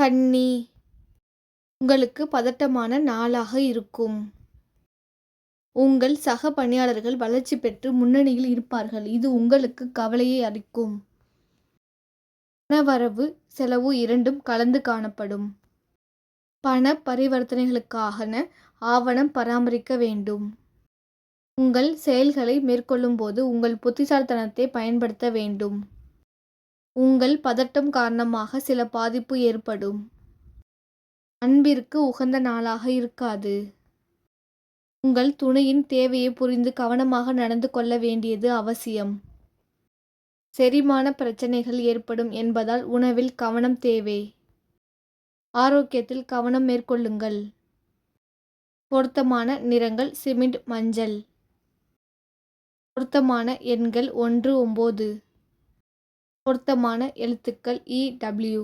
கன்னி உங்களுக்கு பதட்டமான நாளாக இருக்கும். உங்கள் சக பணியாளர்கள் வளர்ச்சி பெற்று முன்னணியில் இருப்பார்கள். இது உங்களுக்கு கவலையை அளிக்கும். பணவரவு செலவு இரண்டும் கலந்து காணப்படும். பண பரிவர்த்தனைகளுக்கான ஆவணம் பராமரிக்க வேண்டும். உங்கள் செயல்களை மேற்கொள்ளும்போது உங்கள் புத்திசாலித்தனத்தை பயன்படுத்த வேண்டும். உங்கள் பதட்டம் காரணமாக சில பாதிப்பு ஏற்படும். அன்பிற்கு உகந்த நாளாக இருக்காது. உங்கள் துணையின் தேவையை புரிந்து கவனமாக நடந்து கொள்ள வேண்டியது அவசியம். செரிமான பிரச்சனைகள் ஏற்படும் என்பதால் உணவில் கவனம் தேவை. ஆரோக்கியத்தில் கவனம் மேற்கொள்ளுங்கள். பொருத்தமான நிறங்கள் சிமெண்ட் மஞ்சள். பொருத்தமான எண்கள் ஒன்று ஒம்பது. பொருத்தமான எழுத்துக்கள் இடபிள்யூ